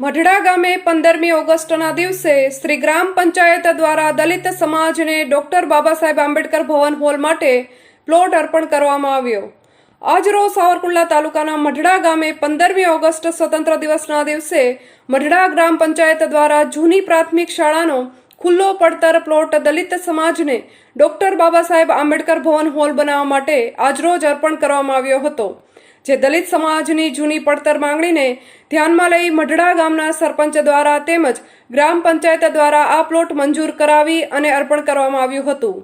મઢડા ગામે પંદરમી ઓગસ્ટના દિવસે શ્રી ગ્રામ પંચાયત દ્વારા દલિત સમાજને ડોક્ટર બાબા સાહેબ આંબેડકર ભવન હોલ માટે પ્લોટ અર્પણ કરવામાં આવ્યો. આજરોજ સાવરકુંડલા તાલુકાના મઢડા ગામે પંદરમી ઓગસ્ટ સ્વતંત્ર દિવસના દિવસે મઢડા ગ્રામ પંચાયત દ્વારા જૂની પ્રાથમિક શાળાનો ખુલ્લો પડતર પ્લોટ દલિત સમાજને ડોક્ટર બાબા સાહેબ આંબેડકર ભવન હોલ બનાવવા માટે આજરોજ અર્પણ કરવામાં આવ્યો હતો. જે દલિત સમાજની જૂની પડતર માંગણીને ધ્યાનમાં લઈ મઢડા ગામના સરપંચ દ્વારા તેમજ ગ્રામ પંચાયત દ્વારા આ પ્લોટ મંજૂર કરાવી અને અર્પણ કરવામાં આવ્યું હતું.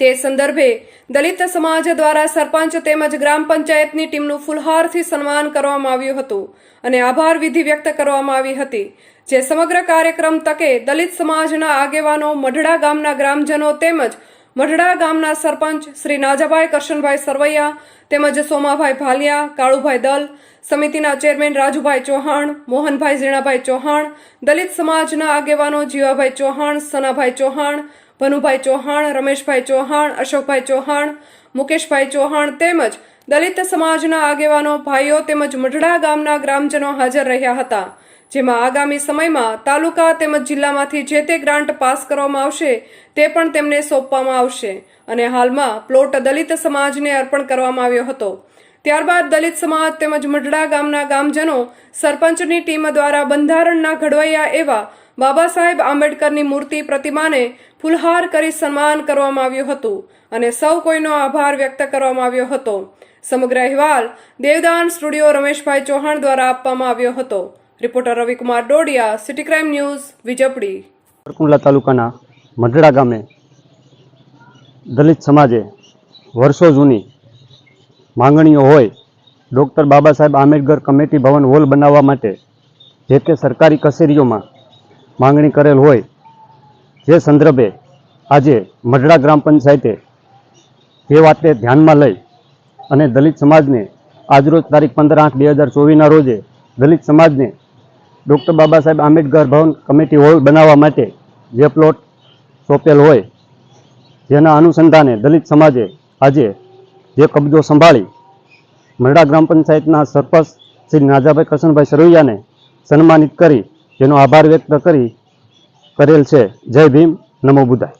તે સંદર્ભે દલિત સમાજ દ્વારા સરપંચ તેમજ ગ્રામ પંચાયતની ટીમનું ફુલહારથી સન્માન કરવામાં આવ્યું હતું અને આભાર વિધિ વ્યક્ત કરવામાં આવી હતી, જે સમગ્ર કાર્યક્રમ તકે દલિત સમાજના આગેવાનો મઢડા ગામના ગ્રામજનો તેમજ મઢડા ગામના સરપંચ શ્રી નાજાભાઈ કરશનભાઈ સરવૈયા તેમજ સોમાભાઈ ભાલિયા, કાળુભાઈ દલ સમિતિના ચેરમેન રાજુભાઈ ચૌહાણ, મોહનભાઈ ઝીણાભાઈ ચૌહાણ, દલિત સમાજના આગેવાનો જીવાભાઈ ચૌહાણ, સનાભાઈ ચૌહાણ, ભનુભાઈ ચૌહાણ, રમેશભાઈ ચૌહાણ, અશોકભાઈ ચૌહાણ, મુકેશભાઈ ચૌહાણ તેમજ દલિત સમાજના આગેવાનો, ભાઈઓ તેમજ મઢડા ગામના ગ્રામજનો હાજર રહ્યા હતા. જેમાં આગામી સમયમાં તાલુકા તેમજ જિલ્લામાંથી જે તે ગ્રાન્ટ પાસ કરવામાં આવશે તે પણ તેમને સોંપવામાં આવશે. અને હાલમાં પ્લોટ દલિત સમાજને અર્પણ કરવામાં આવ્યો હતો. ત્યારબાદ દલિત સમાજ તેમજ મઢડા ગામના ગામજનો સરપંચની ટીમ દ્વારા બંધારણના ઘડવૈયા એવા બાબા સાહેબ આંબેડકરની મૂર્તિ પ્રતિમાને ફુલહાર કરી સન્માન કરવામાં આવ્યું હતું અને સૌ કોઈનો આભાર વ્યક્ત કરવામાં આવ્યો હતો. સમગ્ર અહેવાલ દેવદાન સ્ટુડિયો રમેશભાઈ ચૌહાણ દ્વારા આપવામાં આવ્યો હતો. Reporter Ravikumar Dodiya, city crime news Vijapadi Kundla તાલુકાના મઢડા ગામે દલિત સમાજે વર્ષો જૂની માંગણીઓ હોય, ડૉક્ટર બાબા સાહેબ આંબેડકર કમિટી ભવન હોલ બનાવવા માટે જે તે સરકારી કચેરીઓમાં માંગણી કરેલ હોય, જે સંદર્ભે આજે મઢડા ગ્રામ પંચાયતે એ વાતને ધ્યાનમાં લઈ અને દલિત સમાજને આજરોજ તારીખ પંદર આઠ બે હજાર ચોવીસના રોજે દલિત સમાજને ડૉક્ટર બાબા સાહેબ આંબેડકર ભવન કમિટી હોલ બનાવવા માટે જે પ્લોટ સોંપેલ હોય, જેના અનુસંધાને દલિત સમાજે આજે જે કબજો સંભાળી મરડા ગ્રામ પંચાયતના સરપંચ શ્રી નાજાભાઈ કરશનભાઈ સરવૈયાને સન્માનિત કરી તેનો આભાર વ્યક્ત કરી કરેલ છે. જય ભીમ. નમો બુદ્ધાય